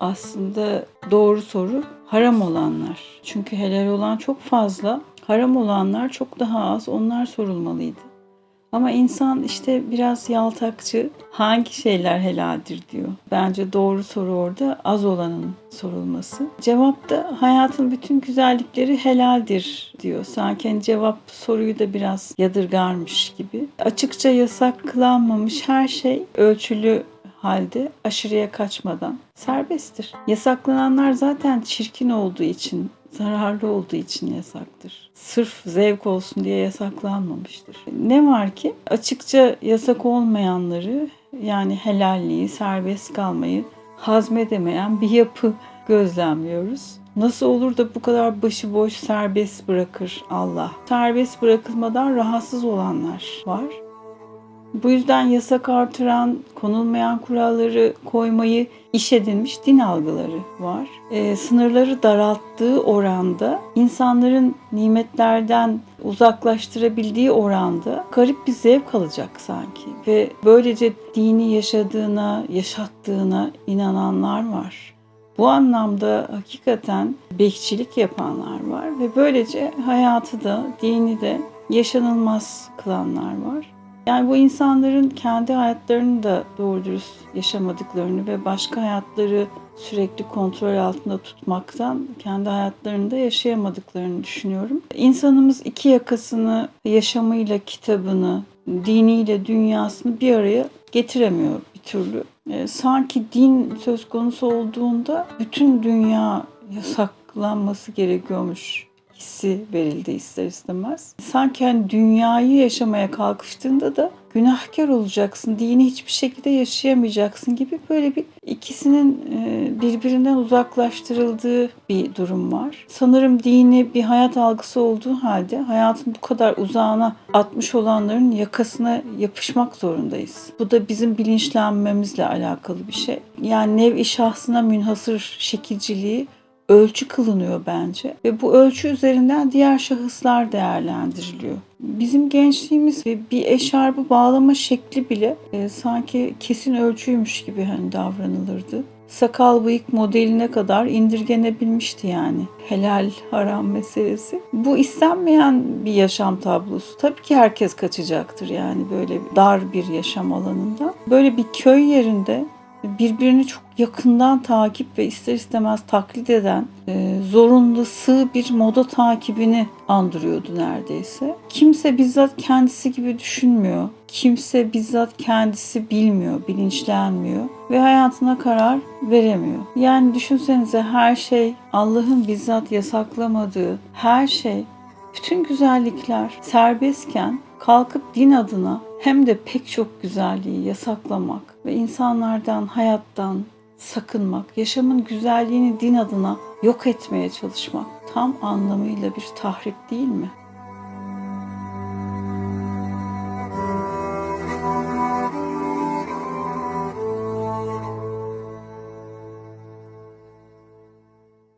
aslında doğru soru haram olanlar. Çünkü helal olan çok fazla, haram olanlar çok daha az. Onlar sorulmalıydı. Ama insan işte biraz yaltakçı. Hangi şeyler helaldir diyor. Bence doğru soru orada az olanın sorulması. Cevapta hayatın bütün güzellikleri helaldir diyor. Sanki hani cevap soruyu da biraz yadırgarmış gibi. Açıkça yasaklanmamış her şey ölçülü halde aşırıya kaçmadan serbesttir. Yasaklananlar zaten çirkin olduğu için, zararlı olduğu için yasaktır. Sırf zevk olsun diye yasaklanmamıştır. Ne var ki açıkça yasak olmayanları yani helalliği, serbest kalmayı hazmedemeyen bir yapı gözlemliyoruz. Nasıl olur da bu kadar başıboş serbest bırakır Allah? Serbest bırakılmadan rahatsız olanlar var. Bu yüzden yasak artıran, konulmayan kuralları koymayı iş edinmiş din algıları var. Ee, sınırları daralttığı oranda, insanların nimetlerden uzaklaştırabildiği oranda garip bir zevk alacak sanki. Ve böylece dini yaşadığına, yaşattığına inananlar var. Bu anlamda hakikaten bekçilik yapanlar var ve böylece hayatı da, dini de yaşanılmaz kılanlar var. Yani bu insanların kendi hayatlarını da doğru dürüst yaşamadıklarını ve başka hayatları sürekli kontrol altında tutmaktan kendi hayatlarını da yaşayamadıklarını düşünüyorum. İnsanımız iki yakasını yaşamıyla kitabını, diniyle dünyasını bir araya getiremiyor bir türlü. E, sanki din söz konusu olduğunda bütün dünya yasaklanması gerekiyormuş hissi verildi ister istemez. Sanki hani dünyayı yaşamaya kalkıştığında da günahkar olacaksın, dini hiçbir şekilde yaşayamayacaksın gibi böyle bir ikisinin e, birbirinden uzaklaştırıldığı bir durum var. Sanırım dini bir hayat algısı olduğu halde hayatın bu kadar uzağına atmış olanların yakasına yapışmak zorundayız. Bu da bizim bilinçlenmemizle alakalı bir şey. Yani nev-i şahsına münhasır şekilciliği ölçü kılınıyor bence ve bu ölçü üzerinden diğer şahıslar değerlendiriliyor. Bizim gençliğimiz ve bir eşarbı bağlama şekli bile e, sanki kesin ölçüymüş gibi hani davranılırdı. Sakal bıyık modeline kadar indirgenebilmişti yani helal haram meselesi. Bu istenmeyen bir yaşam tablosu. Tabii ki herkes kaçacaktır yani böyle dar bir yaşam alanında. Böyle bir köy yerinde birbirini çok yakından takip ve ister istemez taklit eden e, zorunlu sığ bir moda takibini andırıyordu neredeyse. Kimse bizzat kendisi gibi düşünmüyor. Kimse bizzat kendisi bilmiyor, bilinçlenmiyor ve hayatına karar veremiyor. Yani düşünsenize her şey Allah'ın bizzat yasaklamadığı her şey bütün güzellikler serbestken kalkıp din adına hem de pek çok güzelliği yasaklamak ve insanlardan, hayattan sakınmak, yaşamın güzelliğini din adına yok etmeye çalışmak tam anlamıyla bir tahrip değil mi?